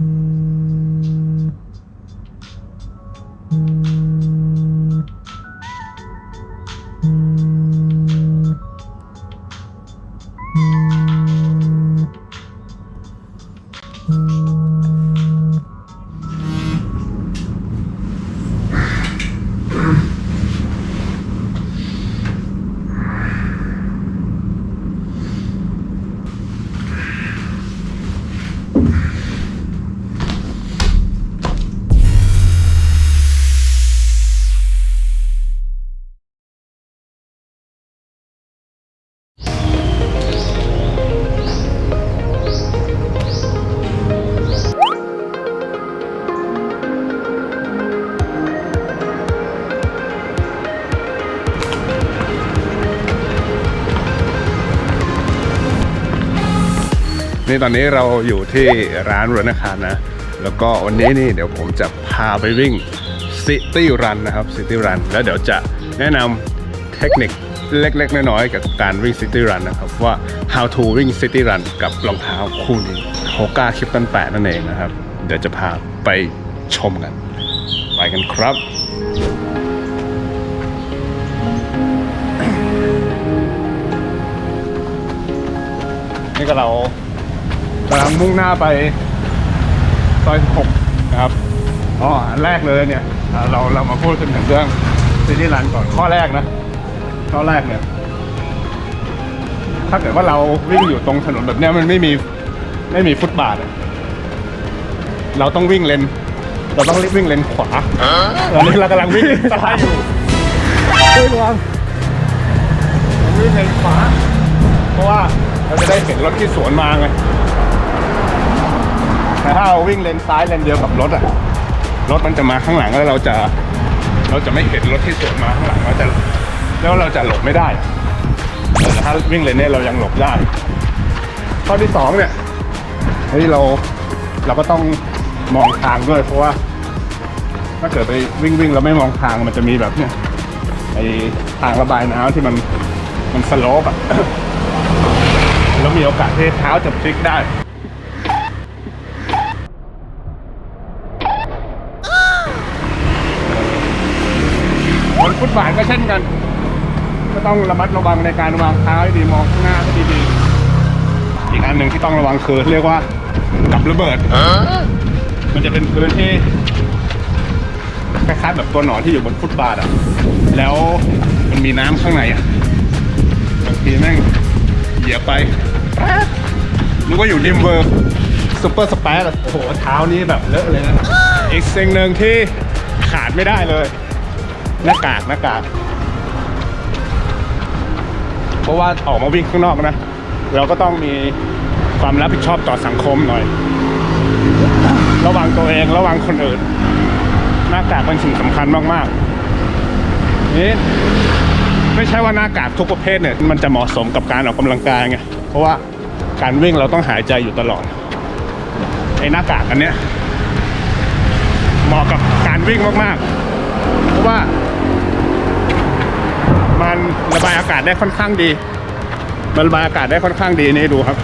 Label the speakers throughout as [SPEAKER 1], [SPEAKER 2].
[SPEAKER 1] うん。 นี่ตอนนี้เราอยู่ที่ร้านรนคารนะ แล้วก็วันนี้นี่เดี๋ยวผมจะพาไปวิ่งซิตี้รันนะครับซิตี้รันแล้วเดี๋ยวจะแนะนำเทคนิคเล็ก ๆ น้อยๆกับการวิ่งซิตี้รันนะครับ ว่า how to วิ่งซิตี้รันกับรองเท้าคู่นี้โฮก้าคลิปตันแปดนั่นเองนะครับ เดี๋ยวจะพาไปชมกัน ไปกันครับนี่ก็เรา กำลังมุ่งหน้าไปซอย16นะครับอ๋ออันแรกเลยเนี่ยอ่าเราเรามาพูดกันถึงเรื่องซิตี้รันก่อนข้อแรกนะ ข้อแรกเนี่ย ถ้าเกิดว่าเราวิ่งอยู่ตรงถนนแบบเนี้ยมันไม่มีไม่มีฟุตบาทอะเราต้องวิ่งเลนเราต้องรีบวิ่งเลนขวาตอนนี้เรากำลังวิ่งซ้ายอยู่ช่วยระวังวิ่งเลนขวา เพราะว่าเราจะได้เห็นรถที่สวนมาไง แต่ถ้าเราวิ่งเลนซ้ายเลนเดียวกับรถอะรถมันจะมาข้างหลังแล้วเราจะ เราจะไม่เห็นรถที่สวนมาข้างหลังเราจะแล้วเราจะหลบไม่ได้แต่ถ้าวิ่งเลนเนี้เรายังหลบได้ข้อที่สองเนี่ยเฮ้ยเราเราก็ต้องมองทางด้วยเพราะว่า ถ้าเกิดไปวิ่งวิ่งแล้วไม่มองทางมันจะมีแบบเนี่ยไอทางระบายน้ำที่มันมันสโลปอะแล้วมีโอกาสที่เท้าจะพลิกได้ บนฟุตบาทก็เช่นกัน ก็ต้องระมัดระวังในการวางเท้าให้ดีมองข้างหน้าให้ดีๆอีกอันหนึ่งที่ต้องระวังคือเรียกว่ากับระเบิดมันจะเป็นพื้นที่คล้ายๆแบบตัวหนอนที่อยู่บนฟุตบาทอะ แล้วมันมีน้ำข้างในอะบางทีแม่งเหยียบไปแป๊บนึกว่าอยู่ริมเวอร์ซูเปอร์สเปซโอ้โหเท้านี้แบบเลอะเลยนะอีกสิ่งหนึ่งที่ขาดไม่ได้เลย หน้ากากหน้ากาก เพราะว่าออกมาวิ่งข้างนอกนะ เราก็ต้องมีความรับผิดชอบต่อสังคมหน่อย ระวังตัวเองระวังคนอื่น หน้ากากเป็นสิ่งสำคัญมากๆนี่ไม่ใช่ว่าหน้ากากทุกประเภทเนี่ยมันจะเหมาะสมกับการออกกำลังกายไงเพราะว่าการวิ่งเราต้องหายใจอยู่ตลอดไอ้หน้ากากอันเนี้ยเหมาะกับการวิ่งมากๆ เพราะว่า มันระบายอากาศได้ค่อนข้างดี มันระบายอากาศได้ค่อนข้างดีนี่ดูครับ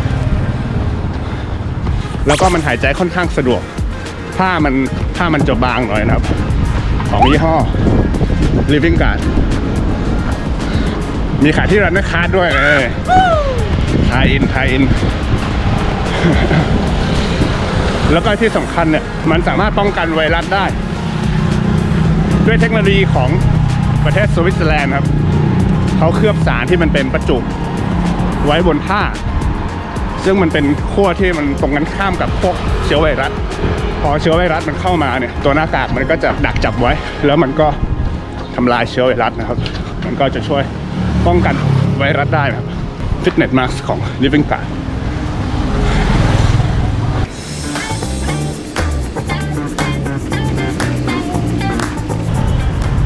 [SPEAKER 1] แล้วก็มันหายใจค่อนข้างสะดวก ผ้ามันผ้ามันจะบางหน่อยนะครับ ของยี่ห้อ Living Guard มีขายที่ร้านนักคาดด้วยเออทายอินทายอิน แล้วก็ที่สำคัญเนี่ย มันสามารถป้องกันไวรัสได้ ด้วยเทคโนโลยีของประเทศสวิตเซอร์แลนด์ครับ เขาเคลือบสารที่มันเป็นประจุไว้บนผ้า ซึ่งมันเป็นขั้วที่มันตรงกันข้ามกับพวกเชื้อไวรัส พอเชื้อไวรัสมันเข้ามาเนี่ย ตัวหน้ากากมันก็จะดักจับไว้ แล้วมันก็ทำลายเชื้อไวรัสนะครับ มันก็จะช่วยป้องกันไวรัสได้นะครับ Fitness Mask ของ Living Guard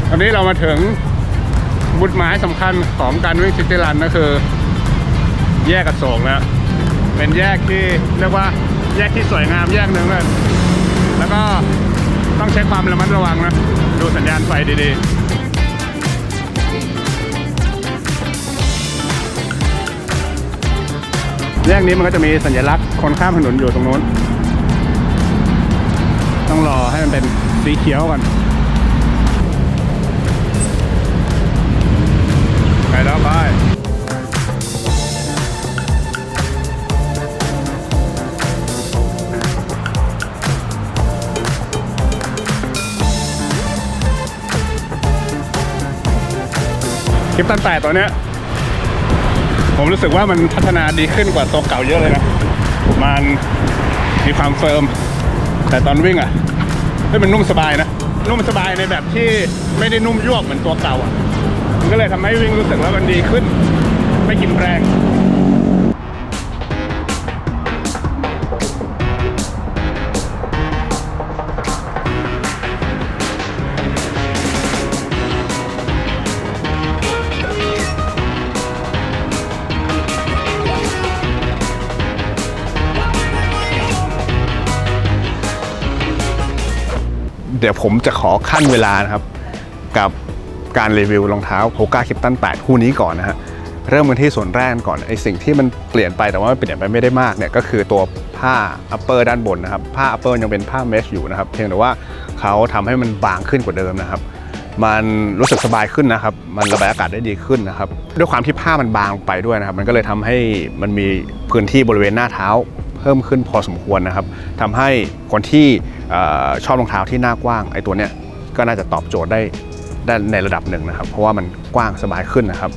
[SPEAKER 1] ตอนนี้เรามาถึง บุตหมายสำคัญของการวิ่งซิตี้รันก็คือ แยกกระโศกแล้วเป็นแยกที่เรียกว่าแยกที่สวยงามแยกหนึ่งเลยแล้วก็ต้องใช้ความระมัดระวังนะ ดูสัญญาณไฟดีๆแยกนี้มันก็จะมีสัญลักษณ์คนข้ามถนนอยู่ตรงนู้น ต้องรอให้มันเป็นสีเขียวก่อน แล้วไปคลิปตันแปดตัวเนี้ย ผมรู้สึกว่ามันพัฒนาดีขึ้นกว่าตัวเก่าเยอะเลยนะ มันมีความเฟิร์ม แต่ตอนวิ่งอะเฮ้มันนุ่มสบายนะ นุ่มสบายในแบบที่ไม่ได้นุ่มยวบเหมือนตัวเก่าอะ ก็เลยทำให้วิ่งรู้สึกว่ามันดีขึ้น ไม่กินแรงเดี๋ยวผมจะขอขั้นเวลานะครับ กับ การรีวิวรองเท้าโฮก้าคิปตัน8คู่นี้ก่อนนะฮะเริ่มกันที่ส่วนแรกก่อนไอสิ่งที่มันเปลี่ยนไปแต่ว่ามันเปลี่ยนไปไม่ได้มากเนี่ยก็คือตัวผ้า upper ด้านบนนะครับผ้า upper ยังเป็นผ้าเมชอยู่นะครับเพียงแต่ว่าเขาทำให้มันบางขึ้นกว่าเดิมนะครับ มันรู้สึกสบายขึ้นนะครับ มันระบายอากาศได้ดีขึ้นนะครับ ด้วยความที่ผ้ามันบางไปด้วยนะครับ มันก็เลยทำให้มันมีพื้นที่บริเวณหน้าเท้าเพิ่มขึ้นพอสมควรนะครับทำให้คนที่ออชอบรองเท้าที่หน้ากว้างไอตัวเนี้ยก็น่าจะตอบโจทย์ได้ ได้ในระดับหนึ่งนะครับ เพราะว่ามันกว้างสบายขึ้นนะครับ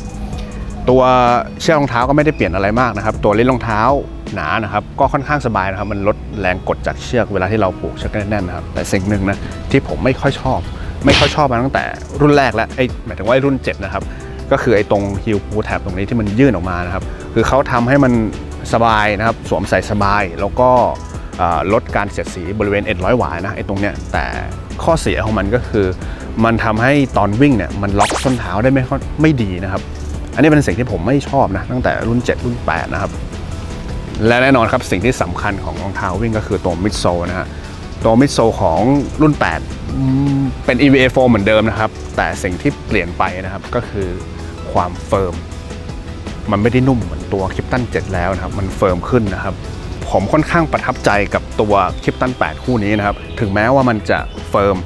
[SPEAKER 1] ตัวเชือกรองเท้าก็ไม่ได้เปลี่ยนอะไรมากนะครับ ตัวเลิ้นรองเท้าหนานะครับ ก็ค่อนข้างสบายนะครับ มันลดแรงกดจากเชือกเวลาที่เราผูกเชือกแน่นๆนะครับ แต่สิ่งหนึ่งนะที่ผมไม่ค่อยชอบ ไม่ค่อยชอบมาตั้งแต่รุ่นแรกแล้วไอ้หมายถึงว่ารุ่น 7 นะครับ ก็คือไอ้ตรงฮิลพูแท็บตรงนี้ที่มันยื่นออกมานะครับ คือเขาทำให้มันสบายนะครับ สวมใส่สบายแล้วก็ลดการเสียดสีบริเวณเอ็ดร้อยหวายนะไอ้ตรงเนี้ยแต่ ข้อเสียของมันก็คือ มันทำให้ตอนวิ่งเนี่ยมันล็อกส้นเท้าได้ไม่ค่อยไม่ดีนะครับ อันนี้เป็นสิ่งที่ผมไม่ชอบนะตั้งแต่รุ่น 7 รุ่น 8 นะครับ และแน่นอนครับสิ่งที่สำคัญของรองเท้าวิ่งก็คือตัวมิดโซนะฮะตัวมิดโซของรุ่น 8 เป็น EVA 4เหมือนเดิมนะครับ แต่สิ่งที่เปลี่ยนไปนะครับก็คือความเฟิร์มมันไม่ได้นุ่มเหมือนตัวคลิปตัน7แล้วนะครับ มันเฟิร์มขึ้นนะครับ ผมค่อนข้างประทับใจกับตัวคลิปตัน 8 คู่นี้นะครับ ถึงแม้ว่ามันจะเฟิร์ม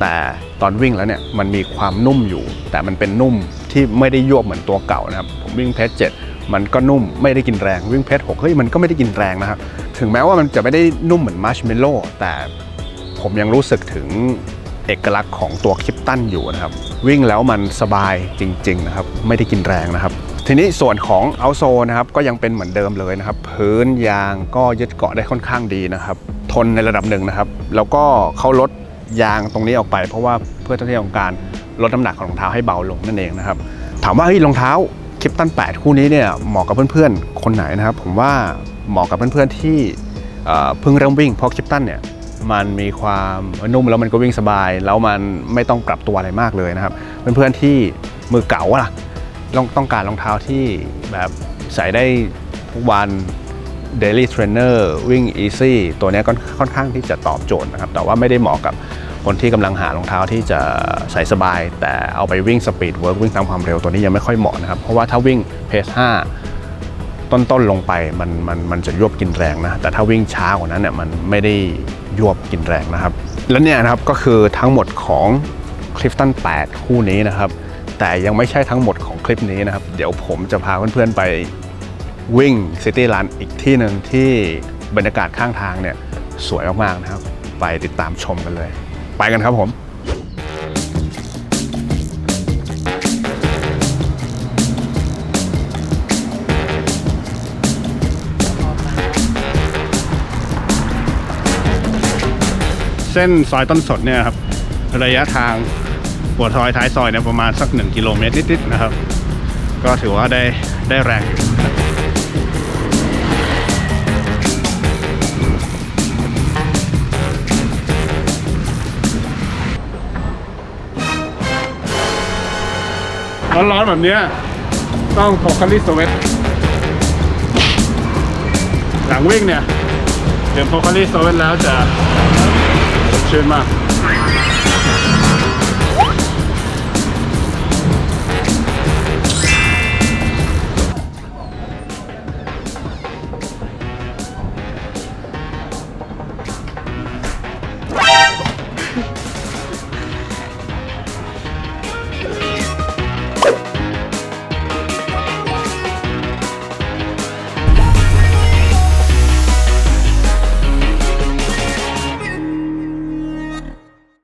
[SPEAKER 1] แต่ตอนวิ่งแล้วเนี่ยมันมีความนุ่มอยู่ แต่มันเป็นนุ่มที่ไม่ได้ยวบเหมือนตัวเก่านะครับ ผมวิ่งเพจเจ็ดมันก็นุ่มไม่ได้กินแรงวิ่งเพจหกเฮ้ยมันก็ไม่ได้กินแรงนะครับ ถึงแม้ว่ามันจะไม่ได้นุ่มเหมือนมาร์ชเมลโล่แต่ผมยังรู้สึกถึงเอกลักษณ์ของตัวคลิปตันอยู่นะครับ วิ่งแล้วมันสบายจริง ๆ นะครับ ไม่ได้กินแรงนะครับ ทีนี้ส่วนของเอาโซนะครับก็ยังเป็นเหมือนเดิมเลยนะครับ พื้นยางก็ยึดเกาะได้ค่อนข้างดีนะครับ ทนในระดับหนึ่งนะครับ แล้วก็เขาลดยางตรงนี้ออกไป เพราะว่าเพื่อที่ต้องการลดน้ำหนักของรองเท้าให้เบาลงนั่นเองนะครับ ถามว่าเฮ้ยรองเท้าคลิปตัน 8 คู่นี้เนี่ยเหมาะกับเพื่อนๆ คนไหนนะครับ ผมว่าเหมาะกับเพื่อนๆที่เอ่เพิ่งเริ่มวิ่งเพราะคลิปตันเนี่ยมันมีความนุ่มแล้วมันก็วิ่งสบาย แล้วมันไม่ต้องปรับตัวอะไรมากเลยนะครับ เพื่อนๆที่มือเก่าอะล่ะ ต้องต้องการรองเท้าที่แบบใส่ได้ทุกวัน Daily Trainer วิ่ง Easy ตัวนี้ก็ค่อนข้างที่จะตอบโจทย์นะครับ แต่ว่าไม่ได้เหมาะกับคนที่กำลังหารองเท้าที่จะใส่สบาย แต่เอาไปวิ่งสปีดเวิร์กวิ่งตามความเร็วตัวนี้ยังไม่ค่อยเหมาะนะครับ เพราะว่าถ้าวิ่งเพส5ต้นๆลงไปมันมันมันจะยวบกินแรงนะ แต่ถ้าวิ่งช้ากว่านั้นเนี่ยมันไม่ได้ยวบกินแรงนะครับ และเนี่ยนะครับก็คือทั้งหมดของคลิฟตัน8คู่นี้นะครับ แต่ยังไม่ใช่ทั้งหมดของคลิปนี้นะครับ เดี๋ยวผมจะพาเพื่อนๆไปวิ่งซิตี้รันอีกที่หนึ่งที่บรรยากาศข้างทางเนี่ยสวยมากๆนะครับ ไปติดตามชมกันเลย ไปกันครับผมเส้นซอยต้นสดเนี่ยครับ ระยะทาง หัวซอยท้ายซอยเนี่ยประมาณสัก 1 กิโลเมตรนิดๆนะครับ ก็ถือว่าได้ได้แรงร้อนๆแบบเนี้ยต้องโคคาริสเวตหลังวิ่งเนี่ยดื่มโคคาริสเวตแล้วจะสดชื่นมาก